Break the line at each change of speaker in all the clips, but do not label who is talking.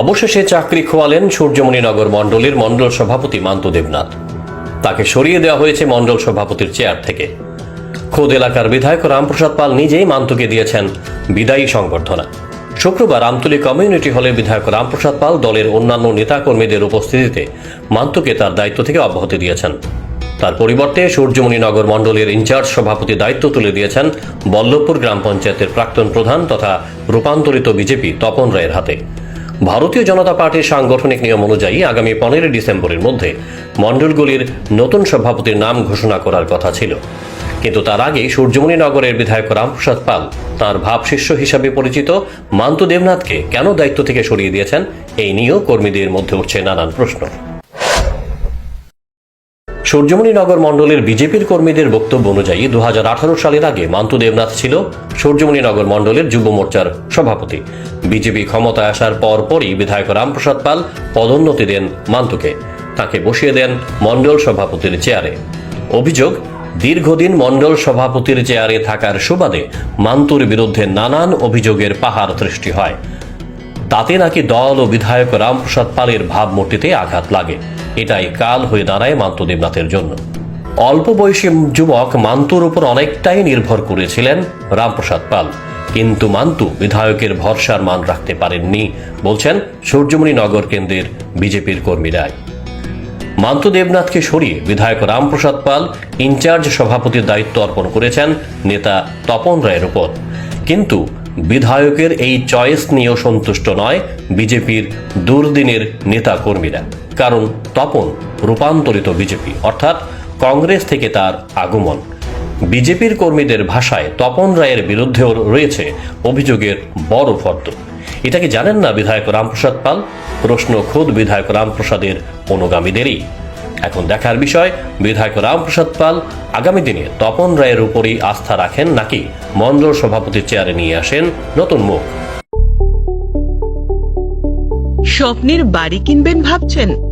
অবশেষে চাকরি খোয়ালেন সূর্যমণিনগর মণ্ডলের মণ্ডল সভাপতি মান্তু দেবনাথ। তাকে সরিয়ে দেওয়া হয়েছে মণ্ডল সভাপতির চেয়ার থেকে। খোদ এলাকার বিধায়ক রামপ্রসাদ পাল নিজেই মান্তুকে দিয়েছেন বিদায়ী সংবর্ধনা। শুক্রবার আমতলী কমিউনিটি হলে বিধায়ক রামপ্রসাদ পাল দলের অন্যান্য নেতাকর্মীদের উপস্থিতিতে মান্তুকে তার দায়িত্ব থেকে অব্যাহতি দিয়েছেন। তার পরিবর্তে সূর্যমণিনগর মণ্ডলের ইনচার্জ সভাপতি দায়িত্ব তুলে দিয়েছেন বল্লভপুর গ্রাম পঞ্চায়েতের প্রাক্তন প্রধান তথা রূপান্তরিত বিজেপি তপন রায়ের হাতে। ভারতীয় জনতা পার্টির সাংগঠনিক নিয়ম অনুযায়ী আগামী পনেরোই ডিসেম্বরের মধ্যে মণ্ডলগুলির নতুন সভাপতির নাম ঘোষণা করার কথা ছিল। কিন্তু তার আগে সূর্যমণি নগরের বিধায়ক রামপ্রসাদ পাল তার ভাবশিষ্য হিসাবে পরিচিত মান্তু দেবনাথকে কেন দায়িত্ব থেকে সরিয়ে দিয়েছেন? এই নিয়েও কর্মীদের মধ্যে উঠছে নানান প্রশ্ন। সূর্যমণিনগর মণ্ডলের বিজেপির কর্মীদের বক্তব্য অনুযায়ী দু হাজার আঠারো সালের আগে মান্তু দেবনাথ ছিল সূর্যমণিনগর মণ্ডলের যুব মোর্চার সভাপতি। বিজেপি ক্ষমতায় আসার পর পরই বিধায়ক রামপ্রসাদ পাল পদোন্নতি দেন মান্তুকে। তাকে বসিয়ে দেন মণ্ডল সভাপতির চেয়ারে। অভিযোগ, দীর্ঘদিন মণ্ডল সভাপতির চেয়ারে থাকার সুবাদে মান্তুর বিরুদ্ধে নানান অভিযোগের পাহাড় সৃষ্টি হয়। তাতে নাকি দল ও বিধায়ক রামপ্রসাদ পালের ভাবমূর্তিতে আঘাত লাগে। এটাই কাল হয়ে দাঁড়ায় মান্তু দেবনাথের জন্য। অল্প বয়সী যুবক মান্তুর উপর অনেকটাই নির্ভর করেছিলেন রামপ্রসাদ পাল। কিন্তু মান্তু বিধায়কের ভরসার মান রাখতে পারেননি, বলছেন সূর্যমণি নগর কেন্দ্রের বিজেপির কর্মীরাই। মান্তু দেবনাথকে সরিয়ে বিধায়ক রামপ্রসাদ পাল ইনচার্জ সভাপতির দায়িত্ব অর্পণ করেছেন নেতা তপন রায়ের উপর। কিন্তু বিধায়কের এই চয়েস নিয়েও সন্তুষ্ট নয় বিজেপির দুর্দিনের নেতা কর্মীরা কারণ তপন রূপান্তরিত বিজেপি, অর্থাৎ কংগ্রেস থেকে তার আগমন। বিজেপির কর্মীদের ভাষায় তপন রায়ের বিরুদ্ধেও রয়েছে অভিযোগের বড় ফর্দ। এটা কি জানেন না বিধায়ক রামপ্রসাদ পাল? প্রশ্ন খোদ বিধায়ক রামপ্রসাদের অনুগামীদেরই। এখন দেখার বিষয়, বিধায়ক রামপ্রসাদ পাল আগামী দিনে তপন রায়ের উপরই আস্থা রাখেন নাকি মণ্ডল সভাপতির চেয়ারে নিয়ে আসেন নতুন মুখ?
স্বপ্নের বাড়ি কিনবেন ভাবছেন?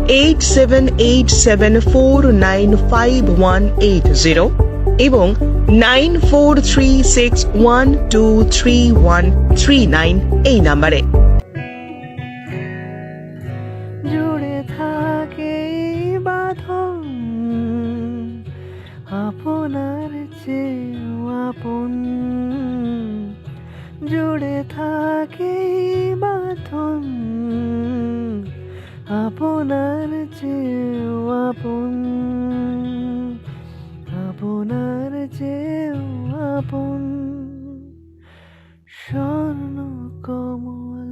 eight seven eight seven four nine five one eight এবং nine four six one two one nine এই নাম্বারে।
জুড়ে থাকে আপনার আপন। জুড়ে থাকে বাঁধন আপনার চেয়েও আপন আপনার চেয়েও আপন। Swarna Kamal.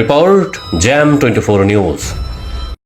Report jam twenty four news